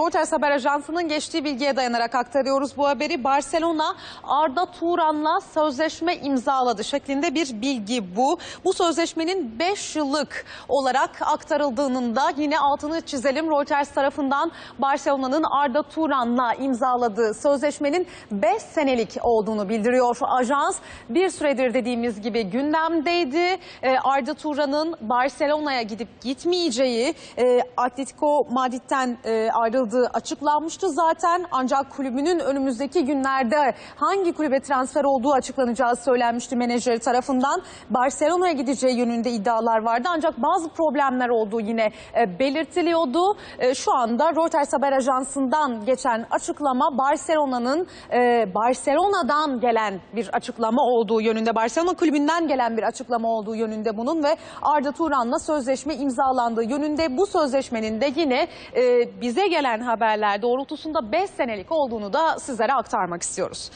Reuters haber ajansının geçtiği bilgiye dayanarak aktarıyoruz bu haberi. Barcelona Arda Turan'la sözleşme imzaladı şeklinde bir bilgi bu. Bu sözleşmenin 5 yıllık olarak aktarıldığının da yine altını çizelim. Reuters tarafından Barcelona'nın Arda Turan'la imzaladığı sözleşmenin 5 senelik olduğunu bildiriyor. Ajans bir süredir dediğimiz gibi gündemdeydi. Ee, Arda Turan'ın Barcelona'ya gidip gitmeyeceği e, Atletico Madrid'den e, ayrıldığı açıklanmıştı zaten. Ancak kulübünün önümüzdeki günlerde hangi kulübe transfer olduğu açıklanacağı söylenmişti menajeri tarafından. Barcelona'ya gideceği yönünde iddialar vardı ancak bazı problemler olduğu yine e, belirtiliyordu. E, şu anda Reuters haber ajansından geçen açıklama Barcelona'nın e, Barcelona'dan gelen bir açıklama olduğu yönünde, Barcelona kulübünden gelen bir açıklama olduğu yönünde bunun ve Arda Turan'la sözleşme imzalandığı yönünde bu sözleşmenin de yine bize gelen haberler doğrultusunda 5 senelik olduğunu da sizlere aktarmak istiyoruz.